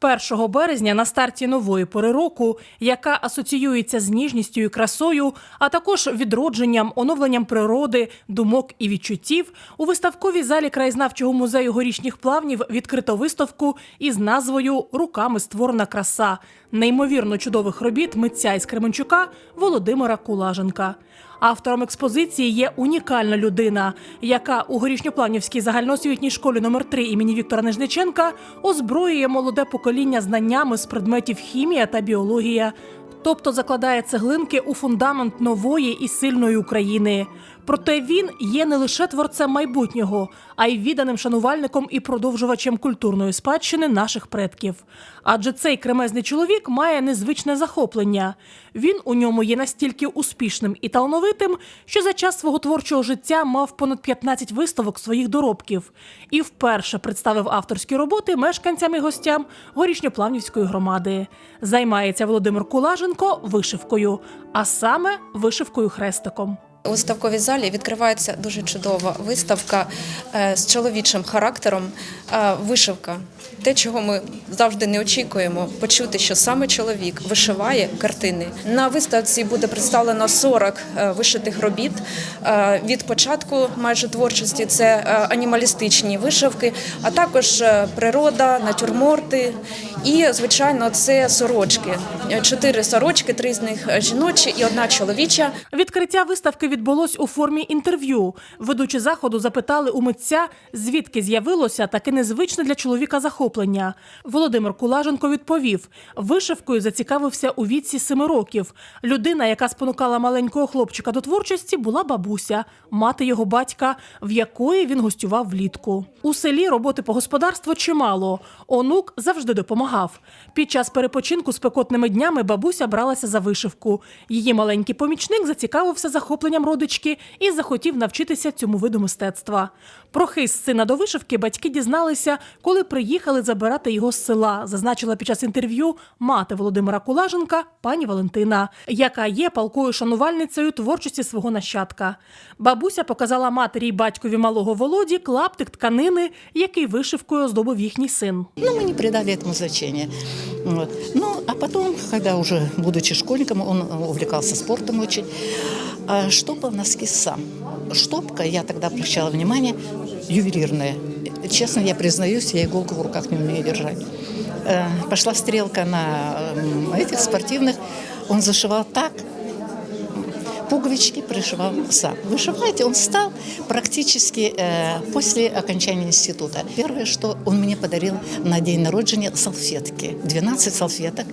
1 березня на старті нової пори року, яка асоціюється з ніжністю і красою, а також відродженням, оновленням природи, думок і відчуттів, у виставковій залі краєзнавчого музею горішніх плавнів відкрито виставку із назвою Руками створена краса неймовірно чудових робіт митця із Кременчука Володимира Кулаженка. Автором експозиції є унікальна людина, яка у горішньопланівській загальноосвітній школі номер 3 імені Віктора Нижниченка озброює молоде покоління знаннями з предметів хімія та біологія, тобто закладає цеглинки у фундамент нової і сильної України. Проте він є не лише творцем майбутнього, а й відданим шанувальником і продовжувачем культурної спадщини наших предків. Адже цей кремезний чоловік має незвичне захоплення. Він у ньому є настільки успішним і талановитим, що за час свого творчого життя мав понад 15 виставок своїх доробків і вперше представив авторські роботи мешканцям і гостям горішньоплавнівської громади. Займається Володимир Кулаженко вишивкою, а саме вишивкою хрестиком. У виставковій залі відкривається дуже чудова виставка е, з чоловічим характером. Е, Вишивка. Те, чого ми завжди не очікуємо, почути, що саме чоловік вишиває картини. На виставці буде представлено 40 е, вишитих робіт. Від початку майже творчості це анімалістичні вишивки, а також природа, натюрморти і, звичайно, це сорочки. Чотири сорочки, три з них жіночі і одна чоловіча. Відкриття виставки відбулось у формі інтерв'ю. Ведучі заходу запитали у митця, звідки з'явилося таке незвичне для чоловіка захоплення. Володимир Кулаженко відповів: вишивкою зацікавився у віці семи років. Людина, яка спонукала маленького хлопчика до творчості, була бабуся, мати його батька, в якої він гостював влітку. У селі роботи по господарству чимало. Онук завжди допомагав. Під час перепочинку спекотними днями бабуся бралася за вишивку. Її маленький помічник зацікавився захопленням родички і захотів навчитися цьому виду мистецтва. Про хист сина до вишивки батьки дізналися, коли приїхали забирати його з села, зазначила під час інтерв'ю мати Володимира Кулаженка, пані Валентина, яка є палкою шанувальницею творчості свого нащадка. Бабуся показала матері й батькові малого Володі клаптик тканини, який вишивкою оздобив їхній син. Ну, мы не придали этому значения. Вот. Ну, а потом, когда уже, будучи школьником, он увлекался спортом очень, а, штопал носки сам. Штопка, я тогда обращала внимание, ювелирная. Честно, я признаюсь, я иголку в руках не умею держать. Э, Пошла стрелка на м, этих спортивных, он зашивал так, пуговички пришивал сам. Вышивать он стал практически э, после окончания института. Первое, что он мне подарил на день народжения салфетки. 12 салфеток.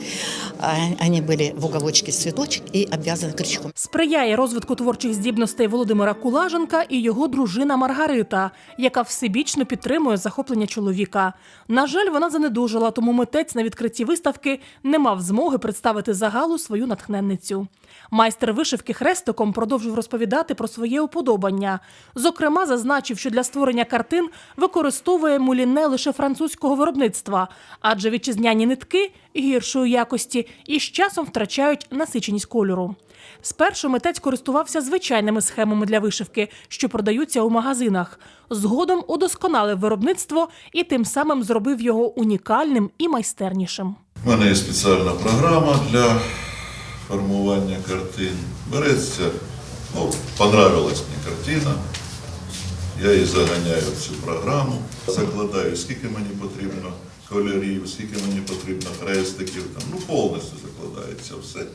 А, Они были в уголочке цветочек и обвязаны крючком. Сприяє розвитку творчих здібностей Володимира Кулаженка і його дружина Маргарита, яка всебічно підтримує захоплення чоловіка. На жаль, вона занедужила, тому митець на відкритті виставки не мав змоги представити загалу свою натхненницю. Майстер вишивки хрестиком продовжив розповідати про своє уподобання. Зокрема, зазначив, що для створення картин використовує муліне лише французького виробництва, адже вітчизняні нитки гіршої якості і з часом втрачають насиченість кольору. Спершу митець користувався звичайними схемами для вишивки, що продаються у магазинах. Згодом удосконалив виробництво і тим самим зробив його унікальним і майстернішим. У мене є спеціальна програма для формування картин. Береться, ну, понравилась мені картина. Я її заганяю в цю програму, закладаю, скільки мені потрібно кольорів, скільки мені потрібно хрестиків, там, ну повністю закладається все.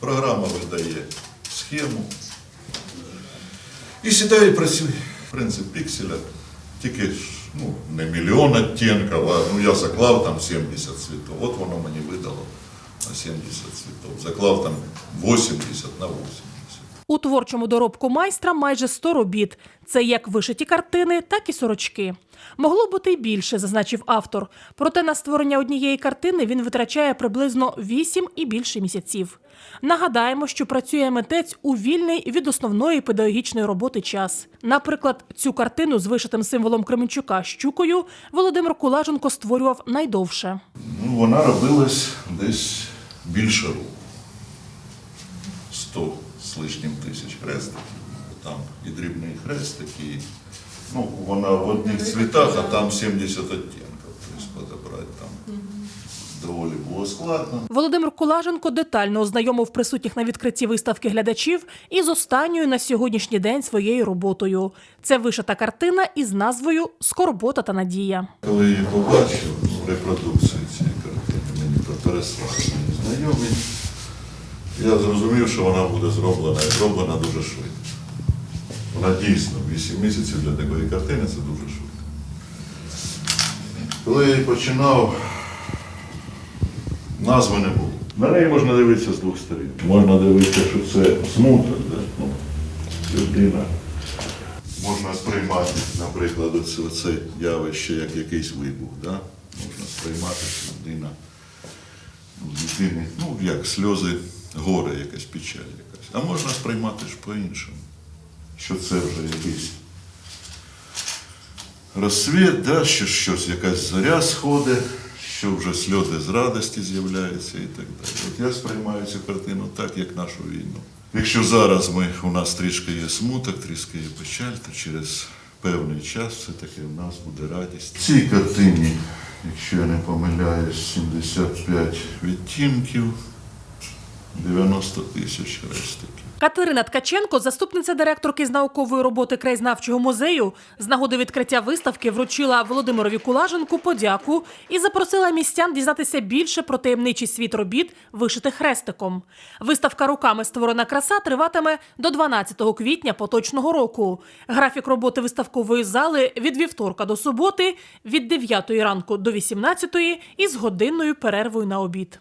Програма видає схему. І сідаю і працюю. Принцип пікселя. Тільки ну, не мільйон відтінків, а ну, я заклав там 70 цвітів. От воно мені видало на 70 цветов. Заклав там 80 на 80. У творчому доробку майстра майже 100 робіт. Це як вишиті картини, так і сорочки. Могло бути й більше, зазначив автор. Проте на створення однієї картини він витрачає приблизно 8 і більше місяців. Нагадаємо, що працює митець у вільний від основної педагогічної роботи час. Наприклад, цю картину з вишитим символом Кременчука щукою Володимир Кулаженко створював найдовше. Ну, вона робилась десь більше року. 100 з лишнім тисяч хрестиків. Там і дрібний хрестик, і ну, вона в одних цвітах, а там 70 оттінків. Тобто подобрати там доволі було складно. Володимир Кулаженко детально ознайомив присутніх на відкритті виставки глядачів із останньою на сьогоднішній день своєю роботою. Це вишита картина із назвою Скорбота та надія. Коли її побачив, репродукцію цієї картини, мені переслали мої знайомі, я зрозумів, що вона буде зроблена і зроблена дуже швидко. Вона дійсно 8 місяців для такої картини це дуже швидко. Коли я її починав, назви не було. На неї можна дивитися з двох сторін. Можна дивитися, що це смуток, да? ну, людина. Можна сприймати, наприклад, оце, оце явище як якийсь вибух. Да? Можна сприймати, що людина ну, людини, ну, як сльози, горе, якась печаль якась. А можна сприймати ж по-іншому, що це вже якийсь розсвіт, да? що щось, якась зоря сходить, що вже сльози з радості з'являються і так далі. От я сприймаю цю картину так, як нашу війну. Якщо зараз ми, у нас трішки є смуток, трішки є печаль, то через певний час все-таки в нас буде радість. Цій картині, якщо я не помиляюсь, 75 відтінків, 90 тисяч хрестиків. Катерина Ткаченко, заступниця директорки з наукової роботи краєзнавчого музею, з нагоди відкриття виставки вручила Володимирові Кулаженку подяку і запросила містян дізнатися більше про таємничий світ робіт, вишитих хрестиком. Виставка руками створена краса триватиме до 12 квітня поточного року. Графік роботи виставкової зали від вівторка до суботи від 9 ранку до 18 із годинною перервою на обід.